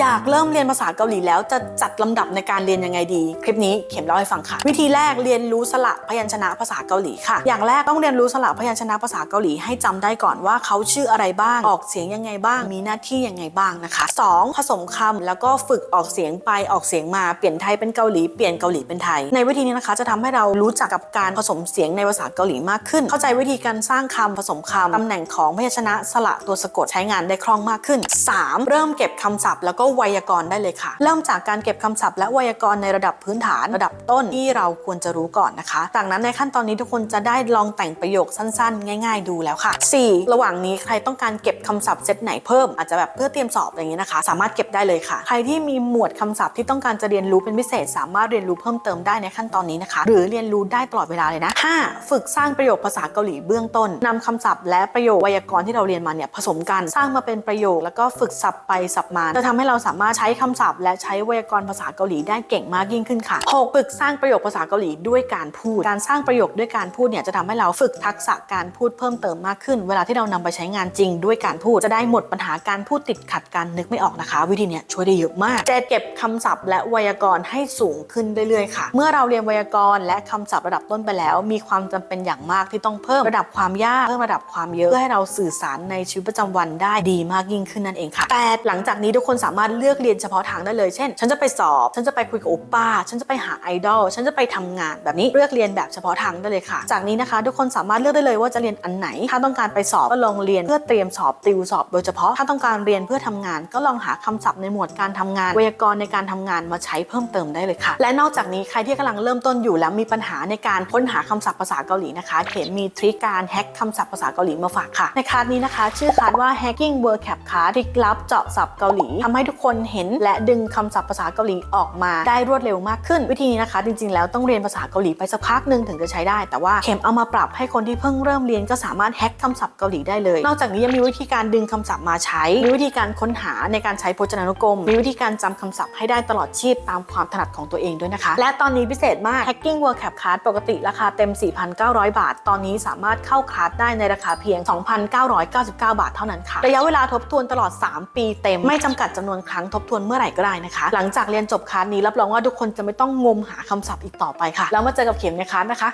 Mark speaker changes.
Speaker 1: อยากเริ่มเรียนภาษาเกาหลีแล้วจะจัดลำดับในการเรียนยังไงดี คลิปนี้เข็มเล่าให้ฟังค่ะ วิธีแรกเรียนรู้สระพยัญชนะภาษาเกาหลีค่ะ อย่างแรกต้องเรียนรู้สระพยัญชนะภาษาเกาหลีให้จำได้ก่อนว่าเขาชื่ออะไรบ้างออกเสียงยังไงบ้าง มีหน้าที่ยังไงบ้างนะคะ 2. ผสมคำแล้วก็ฝึกออกเสียงไปออกเสียงมาเปลี่ยนไทยเป็นเกาหลีเปลี่ยนเกาหลีเป็นไทย ในวิธีนี้นะคะ จะทำให้เรารู้จักกับการผสมเสียงในภาษาเกาหลีมากขึ้น เข้าใจวิธีการสร้างคำผสมคำตำแหน่งของพยัญชนะสระตัวสะกดใช้งานได้คล่องมากขึ้น 3. เริ่มเก็บคำศัพท์แล้วก็ไวยากรณ์ได้เลยค่ะ เริ่มจากการเก็บคำศัพท์และไวยากรณ์ในระดับพื้นฐานระดับต้นที่เราควรจะรู้ก่อนนะคะ จากนั้นในขั้นตอนนี้ทุกคนจะได้ลองแต่งประโยคสั้นๆ ง่าย ๆ ดูแล้วค่ะ 4. ระหว่างนี้ใครต้องการเก็บคำศัพท์เซตไหนเพิ่มอาจจะแบบเพื่อเตรียมสอบอะไรอย่างนี้นะคะ สามารถเก็บได้เลยค่ะ ใครที่มีหมวดคำศัพท์ที่ต้องการจะเรียนรู้เป็นพิเศษ สามารถเรียนรู้เพิ่มเติมได้ในขั้นตอนนี้นะคะ หรือเรียนรู้ได้ตลอดเวลาเลยนะ 5. ฝึกสร้างประโยคภาษาเกาหลีเบื้องต้นนำคำศัพท์และประโยคไวยากรณ์ที่เราเรียนมาเนี่ยผสมกันสร้างมาเป็นประโยค แล้วก็ฝึกสับไปสับมาจะทำให้เราสามารถใช้คำศัพท์ และใช้ไวยากรณ์ภาษาเกาหลีได้เก่งมากยิ่งขึ้นค่ะ 6. ฝึกสร้างประโยคภาษาเกาหลีด้วยการพูด การสร้างประโยคด้วยการพูดเนี่ยจะทำให้เราฝึกทักษะการพูดเพิ่มเติมมากขึ้น เวลาที่เรานำไปใช้งานจริงด้วยการพูดจะได้หมดปัญหาการพูดติดขัดการนึกไม่ออกนะคะ วิธีเนี้ยช่วยได้เยอะมากจะเก็บคำศัพท์ และไวยากรณ์ให้สูงขึ้นเรื่อยๆค่ะ เมื่อเราเรียนไวยากรณ์และคำศัพท์ระดับต้นไปแล้ว มีความจำเป็นอย่างมากที่ต้องเพิ่มระดับความยากเพิ่มระดับความเยอะเพื่อให้เราสื่อสารในชีวิตประจำวันได้ดีมากยิ่งขึ้นนั่นเองค่ะแต่หลังจากนี้ทุกคนสามารถามารถเลือกเรียนเฉพาะทางได้เลย เช่น ฉันจะไปสอบ ฉันจะไปคุยกับโอป้า ฉันจะไปหาไอดอล ฉันจะไปทำงานแบบนี้เลือกเรียนแบบเฉพาะทางได้เลยค่ะ จากนี้นะคะ ทุกคนสามารถเลือกได้เลยว่าจะเรียนอันไหน ถ้าต้องการไปสอบก็ลองเรียนเพื่อเตรียมสอบติวสอบ โดยเฉพาะ ถ้าต้องการเรียนเพื่อทำงาน ก็ลองหาคำศัพท์ในหมวดการทำงานไวยากรณ์ในการทำงานมาใช้เพิ่มเติมได้เลยค่ะ และนอกจากนี้ใครที่กำลังเริ่มต้นอยู่แล้วมีปัญหาในการค้นหาคำศัพท์ภาษาเกาหลีนะคะ เขมมีทริคการแฮกคำศัพท์ภาษาเกาหลีมาฝากค่ะ ในคลาสนี้นะคะ ชื่อคลาสว่า hacking word cap card ทริคลับเจาะศัพท์เกาหลีทำให้ทุกคนเห็น และดึงคำศัพท์ภาษาเกาหลีออกมาได้รวดเร็วมากขึ้น วิธีนี้นะคะ จริงๆ แล้วต้องเรียนภาษาเกาหลีไปสักพักหนึ่งถึงจะใช้ได้ แต่ว่าเข็มเอามาปรับให้คนที่เพิ่งเริ่มเรียนก็สามารถแฮ็กคำศัพท์เกาหลีได้เลย นอกจากนี้ยังมีวิธีการดึงคำศัพท์มาใช้ มีวิธีการค้นหาในการใช้พจนานุกรม มีวิธีการจำคำศัพท์ให้ได้ตลอดชีพตามความถนัดของตัวเองด้วยนะคะ และตอนนี้พิเศษมาก Hacking World Cap Card ปกติราคาเต็ม 4,900 บาท ตอนนี้สามารถเข้าคลาสได้ในราคาเพียง 2,999 บาทเท่านั้นค่ะ ระยะเวลาทบทวนตลอด 3 ปีเต็ม ไม่จำกัดจำนวนครั้งทบทวนเมื่อไหร่ก็ได้นะคะ หลังจากเรียนจบคันนี้รับรองว่าทุกคนจะไม่ต้องงมหาคำศัพท์อีกต่อไปค่ะ แล้วมาเจอกับเข็มในคลาสนะคะ